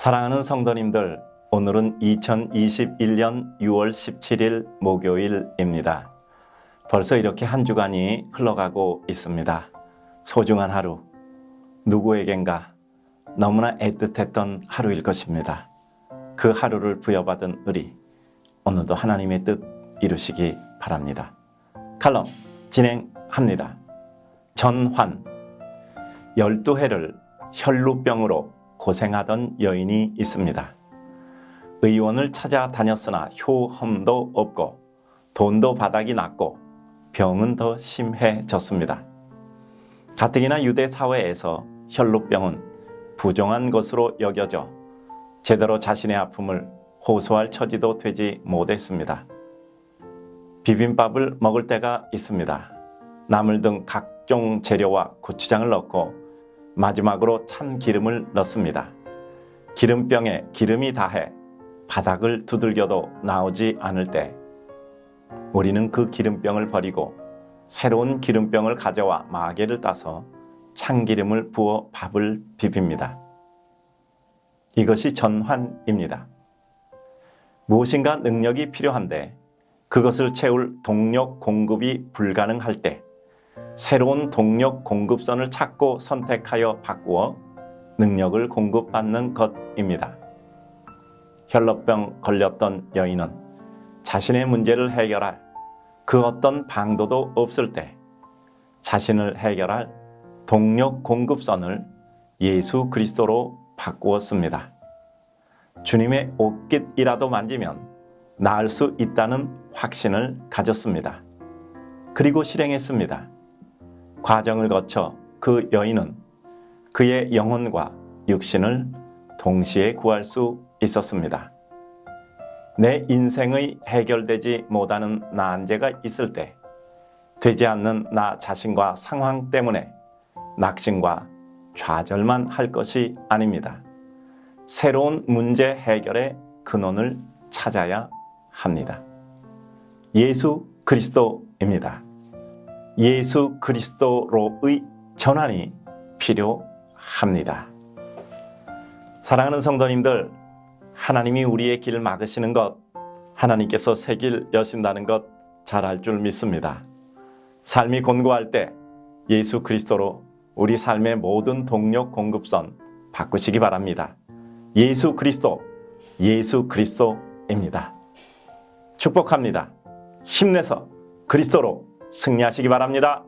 사랑하는 성도님들, 오늘은 2021년 6월 17일 목요일입니다. 벌써 이렇게 한 주간이 흘러가고 있습니다. 소중한 하루, 누구에겐가 너무나 애틋했던 하루일 것입니다. 그 하루를 부여받은 우리, 오늘도 하나님의 뜻 이루시기 바랍니다. 칼럼 진행합니다. 전환, 12해를 혈루병으로 고생하던 여인이 있습니다. 의원을 찾아다녔으나 효험도 없고 돈도 바닥이 났고 병은 더 심해졌습니다. 가뜩이나 유대 사회에서 혈루병은 부정한 것으로 여겨져 제대로 자신의 아픔을 호소할 처지도 되지 못했습니다. 비빔밥을 먹을 때가 있습니다. 나물 등 각종 재료와 고추장을 넣고 마지막으로 참 기름을 넣습니다. 기름병에 기름이 다해 바닥을 두들겨도 나오지 않을 때 우리는 그 기름병을 버리고 새로운 기름병을 가져와 마개를 따서 참기름을 부어 밥을 비빕니다. 이것이 전환입니다. 무엇인가 능력이 필요한데 그것을 채울 동력 공급이 불가능할 때 새로운 동력 공급선을 찾고 선택하여 바꾸어 능력을 공급받는 것입니다. 혈로병 걸렸던 여인은 자신의 문제를 해결할 그 어떤 방도도 없을 때 자신을 해결할 동력 공급선을 예수 그리스도로 바꾸었습니다. 주님의 옷깃이라도 만지면 나을 수 있다는 확신을 가졌습니다. 그리고 실행했습니다. 과정을 거쳐 그 여인은 그의 영혼과 육신을 동시에 구할 수 있었습니다. 내 인생의 해결되지 못하는 난제가 있을 때 되지 않는 나 자신과 상황 때문에 낙심과 좌절만 할 것이 아닙니다. 새로운 문제 해결의 근원을 찾아야 합니다. 예수 그리스도입니다. 예수 그리스도로의 전환이 필요합니다. 사랑하는 성도님들, 하나님이 우리의 길을 막으시는 것, 하나님께서 새 길 여신다는 것 잘 알 줄 믿습니다. 삶이 곤고할 때 예수 그리스도로 우리 삶의 모든 동력 공급선 바꾸시기 바랍니다. 예수 그리스도, 예수 그리스도입니다. 축복합니다. 힘내서 그리스도로 승리하시기 바랍니다.